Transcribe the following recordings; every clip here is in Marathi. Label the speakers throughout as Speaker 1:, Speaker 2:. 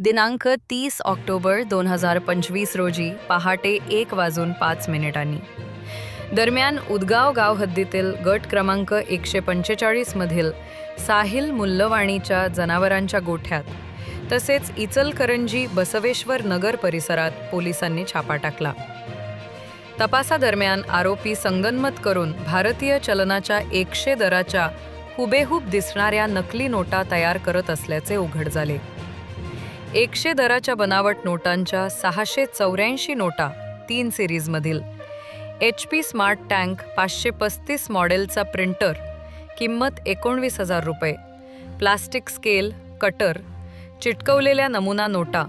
Speaker 1: दिनांक तीस ऑक्टोबर दोन हजार पंचवीस रोजी पहाटे एक वाजून पाच मिनिटांनी. दरम्यान उदगाव गाव हद्दीतील गट क्रमांक एकशे पंचेचाळीसमधील साहिल मुल्लवाणीच्या जनावरांच्या गोठ्यात तसेच इचलकरंजी बसवेश्वर नगर परिसरात पोलिसांनी छापा टाकला. तपासादरम्यान आरोपी संगनमत करून भारतीय चलनाच्या एकशे दराच्या हुबेहूब दिसणाऱ्या नकली नोटा तयार करत असल्याचे उघड झाले. एकशे दराच्या बनावट नोटांच्या सहाशे चौऱ्याऐंशी नोटा तीन सिरीजमधील. एच पी स्मार्ट टँक पाचशे पस्तीस मॉडेलचा प्रिंटर किंमत एकोणवीस हजार रुपये. प्लास्टिक स्केल कटर चिटकवलेल्या नमुना नोटा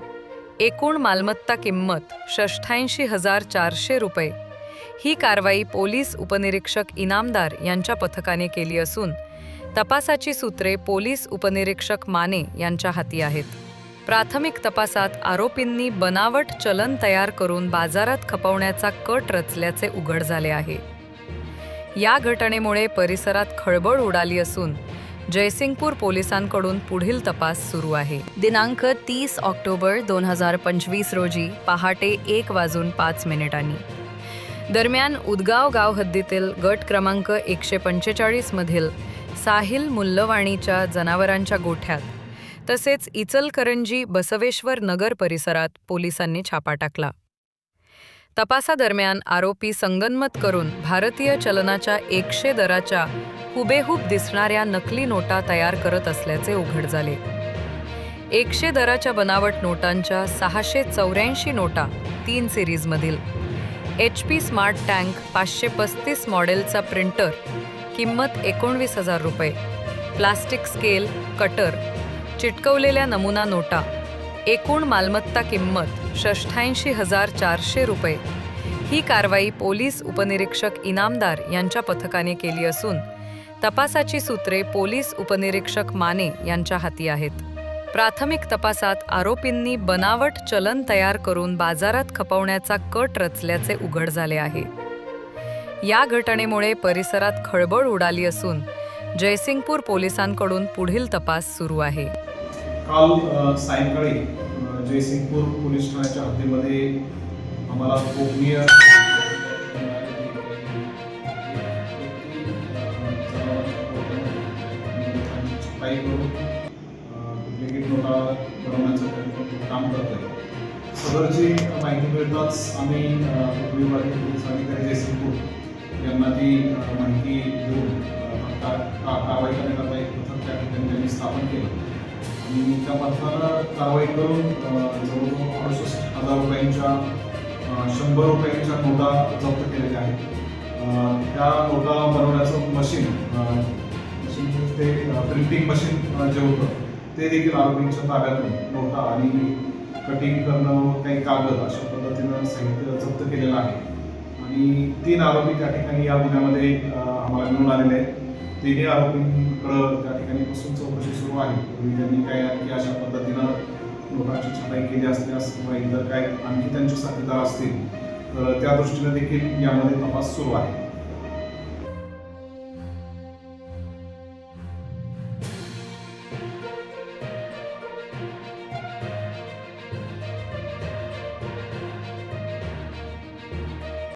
Speaker 1: एकूण मालमत्ता किंमत षष्ठ्याऐंशी हजार चारशे रुपये. ही कारवाई पोलीस उपनिरीक्षक इनामदार यांच्या पथकाने केली असून तपासाची सूत्रे पोलीस उपनिरीक्षक माने यांच्या हाती आहेत. प्राथमिक तपासात आरोपींनी बनावट चलन तयार करून बाजारात खपवण्याचा कट रचल्याचे उघड झाले आहे. या घटनेमुळे परिसरात खळबळ उडाली असून जयसिंगपूर पोलिसांकडून पुढील तपास सुरू आहे. दिनांक तीस ऑक्टोबर दोन हजार पंचवीस रोजी पहाटे एक वाजून पाच मिनिटांनी. दरम्यान उदगाव गाव हद्दीतील गट क्रमांक एकशे पंचेचाळीसमधील साहिल मुल्लवाणीच्या जनावरांच्या गोठ्यात तसेच इचलकरंजी बसवेश्वर नगर परिसरात पोलिसांनी छापा टाकला. तपासादरम्यान आरोपी संगनमत करून भारतीय चलनाच्या एकशे दराच्या हुबेहूब दिसणाऱ्या नकली नोटा तयार करत असल्याचे उघड झाले. एकशे दराच्या बनावट नोटांच्या सहाशे चौऱ्याऐंशी नोटा तीन सिरीजमधील. एच पी स्मार्ट टँक पाचशे पस्तीस मॉडेलचा प्रिंटर किंमत एकोणवीस हजार रुपये. प्लास्टिक स्केल कटर चिटकवलेल्या नमुना नोटा एकूण मालमत्ता किंमत षष्ठ्याऐंशी हजार चारशे रुपये. ही कारवाई पोलीस उपनिरीक्षक इनामदार यांच्या पथकाने केली असून तपासाची सूत्रे पोलीस उपनिरीक्षक माने यांच्या हाती आहेत. प्राथमिक तपासात आरोपींनी बनावट चलन तयार करून बाजारात खपवण्याचा कट रचल्याचे उघड झाले आहे. या घटनेमुळे परिसरात खळबळ उडाली असून जयसिंगपूर पोलिसांकडून पुढील तपास सुरू आहे.
Speaker 2: काल सायंकाळी जयसिंगपूर पोलीस ठाण्याच्या हद्दीमध्ये आम्हाला गोपनीय छपाई करून डुप्लिकेट नोटा बनवण्याचं काम करत आहे सदरची माहिती मिळताच आम्ही अ, विभागीय पोलीस अधिकारी जयसिंगपूर यांना ती माहिती देऊन का- का- कारवाई करण्याकरता एक पथक त्या ठिकाणी त्यांनी स्थापन केलं. आणि त्या पथकानं कारवाई करून जवळजवळ अडुसष्ट हजार रुपयांच्या शंभर रुपयांच्या नोटा जप्त केलेल्या आहेत. त्या नोटा बनवण्याचं मशीन मशीन म्हणजे ते प्रिंटिंग मशीन जे होतं ते देखील आरोपींच्या ताब्यातून नोटा आणि कटिंग करणं काही कागद अशा पद्धतीनं साहित्य जप्त केलेलं आहे. आणि तीन आरोपी त्या ठिकाणी या गुन्ह्यामध्ये आम्हाला मिळून आलेले आहेत. तिन्ही आरोपींकडं त्या ठिकाणी बसून चौकशी सुरू आहे. त्यांनी काय आणखी अशा पद्धतीनं नोटाची छपाई केली असल्यास किंवा इतर काय आणखी त्यांचे साथीदार असतील तर त्या दृष्टीनं देखील यामध्ये तपास सुरू आहे.